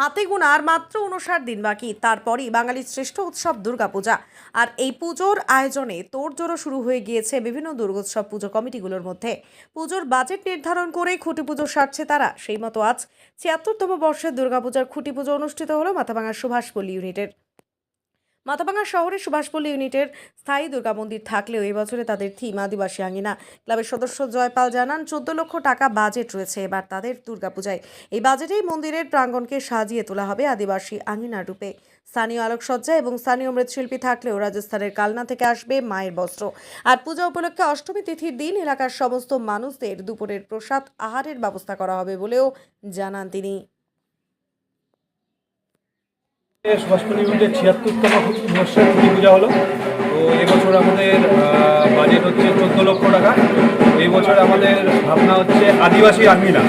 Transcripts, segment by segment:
হাতে গোনা আর মাত্র উনষাট দিন বাকি। তারপরই বাঙালির শ্রেষ্ঠ উৎসব দুর্গাপূজা। আর এই পুজোর আয়োজনে তোড়জোড়ো শুরু হয়ে গিয়েছে বিভিন্ন দুর্গোৎসব পুজো কমিটিগুলোর মধ্যে। পুজোর বাজেট নির্ধারণ করেই খুঁটি পুজো সারছে তারা। সেই মতো আজ ছিয়াত্তরতম বর্ষের দুর্গাপূজার খুঁটি পুজো অনুষ্ঠিত হলো মাথাভাঙা সুভাষপল্লী ইউনিটের। মাথাভাঙা শহরে সুভাষপল্লী ইউনিটের স্থায়ী দুর্গা মন্দির থাকলেও এই বছরে তাদের থিম আদিবাসী আঙিনা। ক্লাবের সদস্য জয়পাল জানান, চোদ্দ লক্ষ টাকা বাজেট রয়েছে এবার তাদের দুর্গাপূজায়। এই বাজেটেই মন্দিরের প্রাঙ্গণকে সাজিয়ে তোলা হবে আদিবাসী আঙ্গিনার রূপে। স্থানীয় আলোকসজ্জা এবং স্থানীয় মৃৎশিল্পী থাকলেও রাজস্থানের কালনা থেকে আসবে মায়ের বস্ত্র। আর পূজা উপলক্ষে অষ্টমী তিথির দিন এলাকার সমস্ত মানুষদের দুপুরের প্রসাদ আহারের ব্যবস্থা করা হবে বলেও জানান তিনি। সুভাষপল্লী ইউনিটের ছিয়াত্তরতম ছুটি পূজা হলো। তো এবছর আমাদের বাজেট হচ্ছে চোদ্দ লক্ষ টাকা। এই বছর আমাদের ভাবনা হচ্ছে আদিবাসী আঙ্গিনা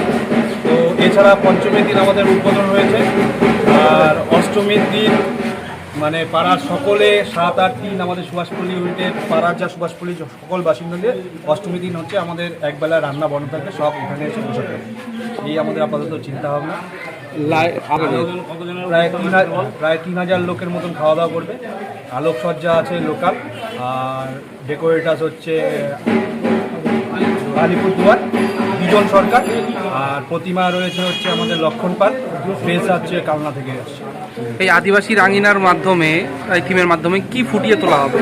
তো এছাড়া পঞ্চমীর দিন আমাদের উদ্বোধন হয়েছে। আর অষ্টমীর দিন মানে পাড়ার সকলে সাত আট দিন আমাদের সুভাষপল্লী ইউনিটের পাড়ার যা সুভাষপল্লী সকল বাসিন্দাদের অষ্টমী দিন হচ্ছে আমাদের একবেলা রান্না বন্ধ থাকবে সব এখানে এসে বসে থাকবে এই আমাদের আপাতত চিন্তা ভাবনা। প্রায় তিন হাজার প্রায় তিন হাজার লোকের মতন খাওয়া দাওয়া করবে। আলোকসজ্জা আছে লোকাল আর ডেকোরেটার্স হচ্ছে আলিপুরদুয়ার বিজন সরকার আর প্রতিমা রয়েছে হচ্ছে আমাদের লক্ষণ পাল ফেস হচ্ছে কালনা থেকে এসছে। এই আদিবাসী রাঙিনার মাধ্যমে এই থিমের মাধ্যমে কি ফুটিয়ে তোলা হবে?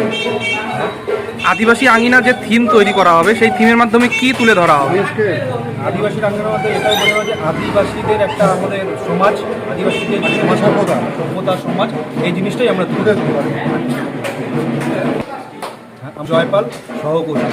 আদিবাসী আঙিনা যে থিম তৈরি করা হবে সেই থিমের মাধ্যমে কি তুলে ধরা হবে? আদিবাসী আঙ্গিনার মধ্যে এটাই বলে যে আদিবাসীদের একটা আমাদের সমাজ আদিবাসীদের সমাজ সভ্যতা সভ্যতা সমাজ এই জিনিসটাই আমরা তুলে ধরতে পারি। হ্যাঁ, Jaipal সহকৌশল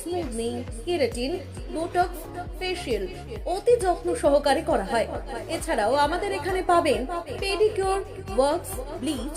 smoothing keratin botox, facial অতি যত্ন সহকারে করা হয়। এছাড়াও আমাদের এখানে পাবেন pedicure works bleach